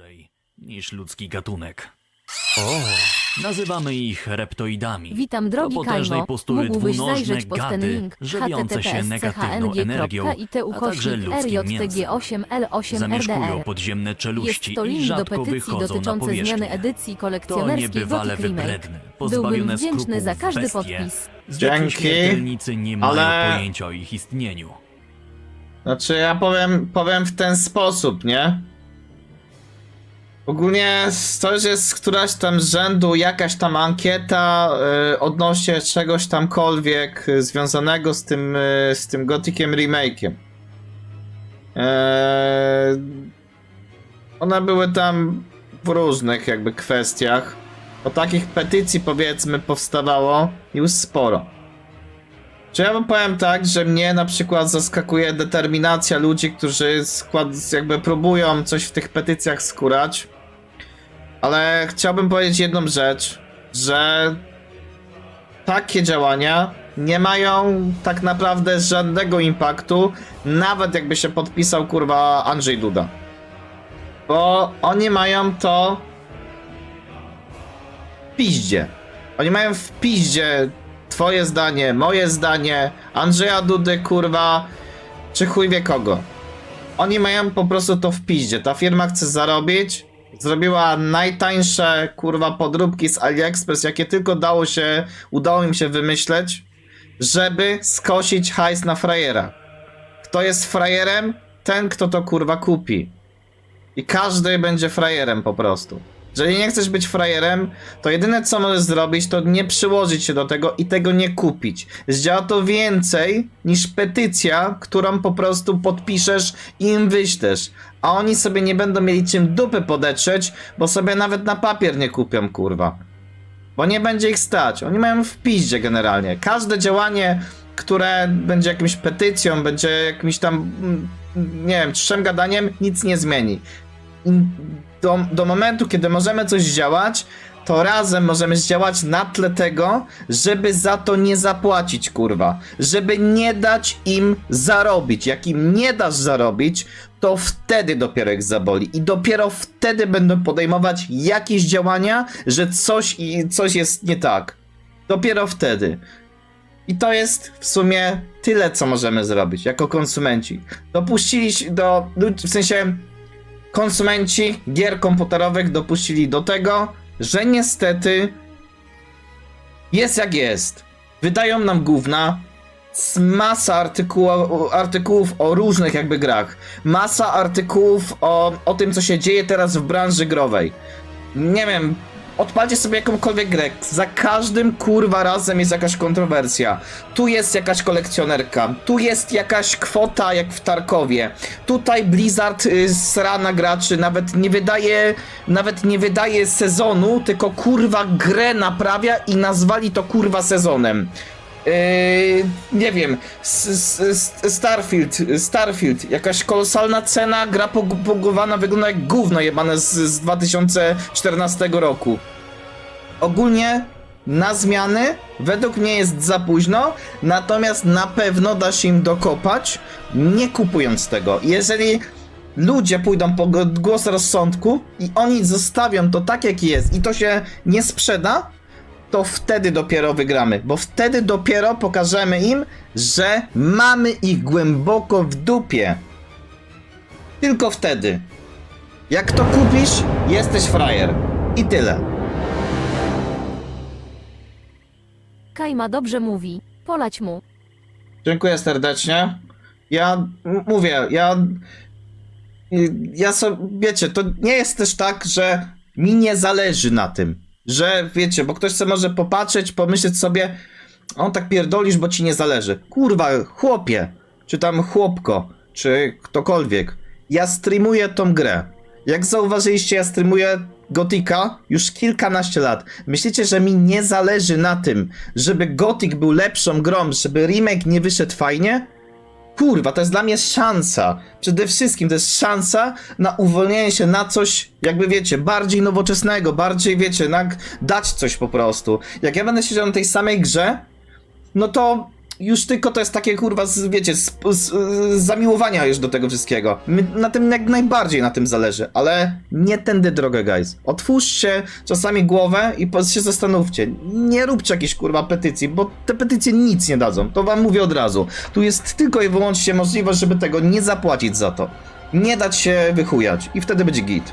dłużej niż ludzki gatunek. O, nazywamy ich reptoidami. Witam drogi potężnej Kajmo. postury Mógłbyś dwunożne zajrzeć po ten gady, link żywiące się negatywną energią, a także ludzkim mięsem. Zamieszkują RJTG8L8RDR. podziemne czeluści Jest to i link do rzadko petycji wychodzą na dotyczącej zmiany edycji To kolekcjonerskiej niebywale Gothic Remake. wybredne, Byłbym pozbawione wdzięczny skrupułów za każdy bestie. podpis. Zwykli Dzięki, śmiertelnicy nie mają ale- pojęcia o ich istnieniu. Znaczy ja powiem, powiem w ten sposób, nie? Ogólnie to już jest któraś tam z rzędu jakaś tam ankieta y, odnośnie czegoś tamkolwiek związanego z tym, y, z tym Gothiciem remake'iem. Eee, one były tam w różnych jakby kwestiach. O takich petycji powiedzmy powstawało już sporo. Czy ja wam powiem tak, że mnie na przykład zaskakuje determinacja ludzi, którzy skład, jakby próbują coś w tych petycjach skórać. Ale chciałbym powiedzieć jedną rzecz, że takie działania nie mają tak naprawdę żadnego impaktu, nawet jakby się podpisał kurwa Andrzej Duda. Bo oni mają to w piździe. Oni mają w piździe twoje zdanie, moje zdanie, Andrzeja Dudy, kurwa, czy chuj wie kogo. Oni mają po prostu to w piździe. Ta firma chce zarobić, zrobiła najtańsze, kurwa, podróbki z AliExpress, jakie tylko dało się, udało im się wymyśleć, żeby skosić hajs na frajera. Kto jest frajerem? Ten, kto to, kurwa, kupi. I każdy będzie frajerem po prostu. Jeżeli nie chcesz być frajerem, to jedyne co możesz zrobić, to nie przyłożyć się do tego i tego nie kupić. Zdziała to więcej niż petycja, którą po prostu podpiszesz i im wyślesz. A oni sobie nie będą mieli czym dupy podetrzeć, bo sobie nawet na papier nie kupią, kurwa. Bo nie będzie ich stać. Oni mają w piździe generalnie. Każde działanie, które będzie jakimś petycją, będzie jakimś tam, mm, nie wiem, trzem gadaniem, nic nie zmieni do, do momentu, kiedy możemy coś zdziałać, to razem możemy zdziałać na tle tego, żeby za to nie zapłacić, kurwa. Żeby nie dać im zarobić. Jak im nie dasz zarobić, to wtedy dopiero ich zaboli. I dopiero wtedy będą podejmować jakieś działania, że coś, i coś jest nie tak. Dopiero wtedy. I to jest w sumie tyle, co możemy zrobić jako konsumenci. Dopuścili się do. W sensie konsumenci gier komputerowych dopuścili do tego, że niestety jest jak jest. Wydają nam gówna, z masa artykułów o różnych jakby grach, masa artykułów o, o tym, co się dzieje teraz w branży growej. Nie wiem, odpalcie sobie jakąkolwiek grę, za każdym kurwa razem jest jakaś kontrowersja. Tu jest jakaś kolekcjonerka, tu jest jakaś kwota jak w Tarkowie. Tutaj Blizzard y, sra na graczy, nawet nie wydaje, nawet nie wydaje sezonu, tylko kurwa grę naprawia i nazwali to kurwa sezonem. Yy, nie wiem, S- S- S- Starfield, Starfield, jakaś kolosalna cena, gra pog- pogowana wygląda jak gówno jebane z, z 2014 roku. Ogólnie na zmiany według mnie jest za późno, natomiast na pewno da się im dokopać, nie kupując tego. Jeżeli ludzie pójdą po głos rozsądku i oni zostawią to tak jak jest i to się nie sprzeda, to wtedy dopiero wygramy, bo wtedy dopiero pokażemy im, że mamy ich głęboko w dupie. Tylko wtedy. Jak to kupisz, jesteś frajer. I tyle. Kajma dobrze mówi. Polać mu. Dziękuję serdecznie. Ja m- mówię, ja. y, Ja sobie, wiecie, to nie jest też tak, że mi nie zależy na tym. Że wiecie, bo ktoś sobie może popatrzeć, pomyśleć sobie, on tak pierdolisz, bo ci nie zależy. Kurwa, chłopie, czy tam chłopko, czy ktokolwiek. Ja streamuję tą grę. Jak zauważyliście, ja streamuję Gotika już kilkanaście lat. Myślicie, że mi nie zależy na tym, żeby Gothic był lepszą grą, żeby remake nie wyszedł fajnie? Kurwa, to jest dla mnie szansa. Przede wszystkim to jest szansa na uwolnienie się na coś, jakby wiecie, bardziej nowoczesnego, bardziej wiecie, na dać coś po prostu. Jak ja będę siedział na tej samej grze, no to już tylko to jest takie kurwa, z, wiecie, z, z, z zamiłowania już do tego wszystkiego. My, na tym jak najbardziej na tym zależy, ale nie tędy drogę, guys. Otwórzcie czasami głowę i się zastanówcie. Nie róbcie jakiejś kurwa petycji, bo te petycje nic nie dadzą. To wam mówię od razu. Tu jest tylko i wyłącznie możliwość, żeby tego nie zapłacić za to. Nie dać się wychujać i wtedy będzie git.